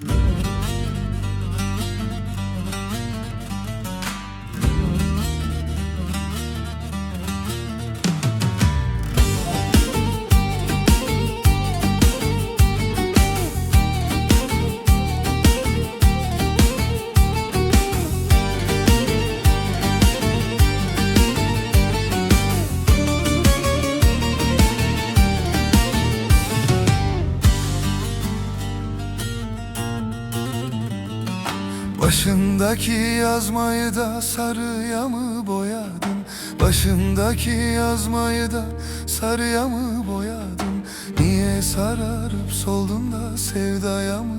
Bye. Başındaki yazmayı da sarıya mı boyadın? Başındaki yazmayı da sarıya mı boyadın? Niye sararıp soldun da sevdaya mı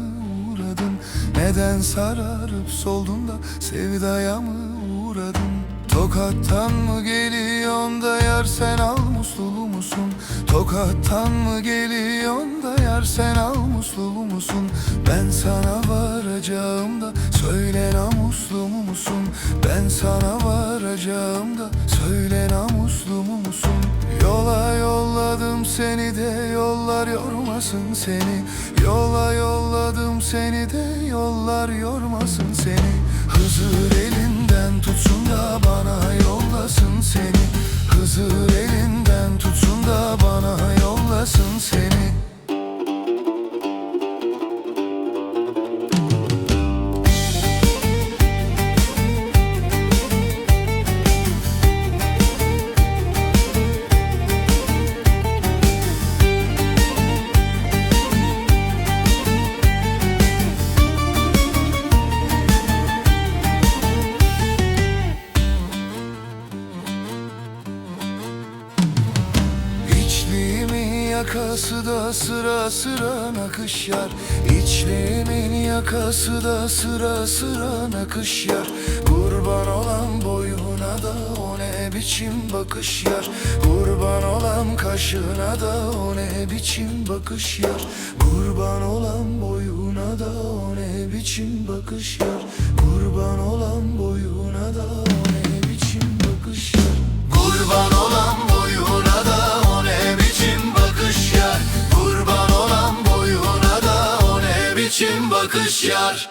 uğradın? Neden sararıp soldun da sevdaya mı uğradın? Tokattan mı geliyorsun da yar sen al muslulu musun? Tokattan mı geliyorsun da yar sen al muslulu musun? Ben sana varacağım da söyle namuslu mu musun? Ben sana varacağım da söyle namuslu mu musun? Yola yolladım seni de yollar yormasın seni Yola yolladım seni de yollar yormasın seni Hızır elinden tutsun da bana yollasın yakası da sıra sıra nakış yar İçliğimin yakası da sıra sıra nakış yar Kurban olan boyuna da o ne biçim bakış yar. Kurban olan kaşına da o ne biçim bakış yar. Kurban olan boyuna da o ne biçim bakış yar. Kurban olan biçim bakış yar